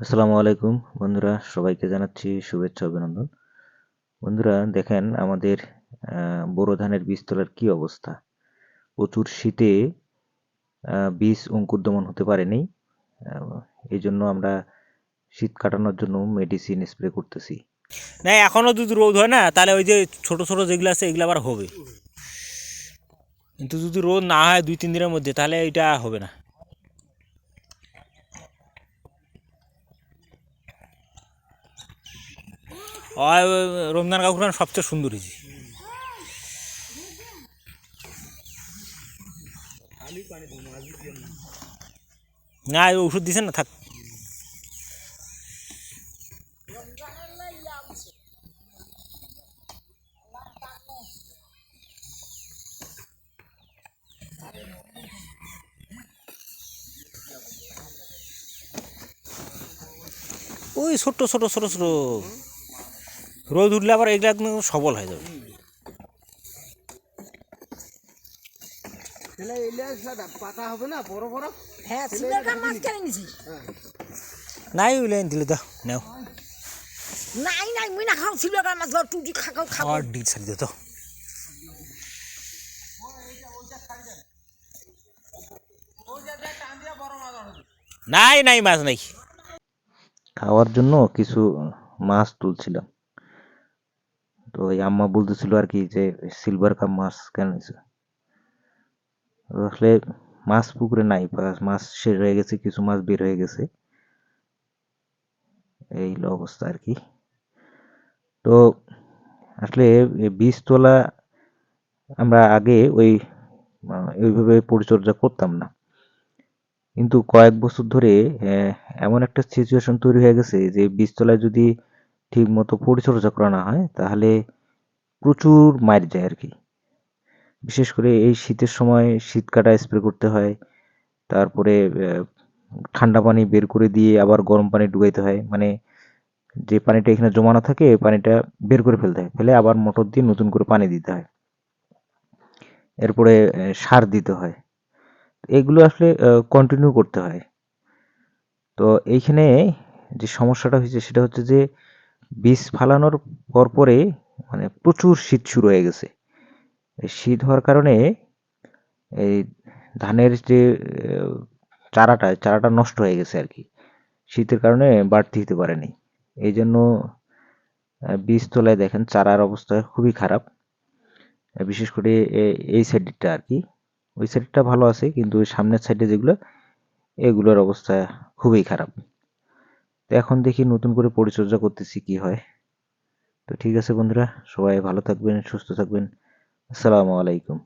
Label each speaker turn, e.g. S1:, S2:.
S1: আসসালামু আলাইকুম বন্ধুরা, সবাইকে জানাচ্ছি শুভেচ্ছা অভিনন্দন। বন্ধুরা, দেখেন আমাদের বোরো ধানের বীজতলার কি অবস্থা। প্রচুর শীতে বীজ অঙ্কুরদমন হতে পারেনি। এই জন্য আমরা শীত কাটানোর জন্য মেডিসিন স্প্রে করতেছি।
S2: না এখনও যদি রোদ হয় না, তাহলে ওই যে ছোট ছোট যেগুলো আছে, এগুলো আবার হবে। কিন্তু যদি রোদ না হয় দুই তিন দিনের মধ্যে, তাহলে এটা হবে না। ওই রমজান কাকুরান সবচেয়ে সুন্দর হয়েছে না ওষুধ দিছেন না, থাক। ওই ছোট্ট ছোট ছোট ছোট রোদ উঠলে আবার এগুলো একদম সবল হয়ে যাবে।
S3: পাতা হবে না বড় বড়?
S4: হ্যাঁ মাছ কেন। নিছি?
S2: নাই ওইলে দিলে দাও নাও।
S4: নাই নাই মুই না খাও মাছ লও টুটি খাও খাও
S2: আর ডিল ছাড়ি দিও। তো নাই নাই মাছ নাই।
S1: খাওয়ার জন্য কিছু মাছ তুলছিলাম। তো ওই আম্মা বলতেছিল আর কি যে সিলভার কাপ মাছ কেন আসলে মাছ পুকুরে নাই মাছ শেষ হয়ে গেছে, কিছু মাছ বের হয়ে গেছে। এই অবস্থা আর কি তো আসলে বীজ তোলা আমরা আগে ওই, ওইভাবে পরিচর্যা করতাম না। কিন্তু কয়েক বছর ধরে এমন একটা সিচুয়েশন তৈরি হয়ে গেছে যে, বীজতলায় যদি ঠিক মতো পরিচর্যা করা না হয়, তাহলে প্রচুর মার যায় আর কি। বিশেষ করে এই শীতের সময় শীত কাটা স্প্রে করতে হয়, তারপরে ঠান্ডা পানি বের করে দিয়ে আবার গরম পানি ডুবাইতে হয় মানে যে পানিটা এখানে জমানো থাকে, এই পানিটা বের করে ফেলতে হয়, ফেলে আবার মোটর দিয়ে নতুন করে পানি দিতে হয়। এরপরে সার দিতে হয়। এগুলো আসলে কন্টিনিউ করতে হয়। তো এইখানে যে সমস্যাটা হয়েছে, সেটা হচ্ছে যে বীজ ফালানোর পরপরে মানে প্রচুর শীত শুরু হয়ে গেছে। শীত হওয়ার কারণে এই ধানের যে চারাটা চারাটা নষ্ট হয়ে গেছে আর কি। শীতের কারণে বাড়তি হতে পারেনি। এই জন্য বীজ বীজতলায় দেখেন চারার অবস্থা খুবই খারাপ। বিশেষ করে এই সাইডটা আর কি। ওই সাইডটা ভালো আছে, কিন্তু সামনের সাইডে যেগুলো, এগুলোর অবস্থা খুবই খারাপ। তো এখন দেখি নতুন করে পরিচর্যা করতেছি কি হয়। তো ঠিক আছে বন্ধুরা, সবাই ভালো থাকবেন, সুস্থ থাকবেন। আসসালামু আলাইকুম।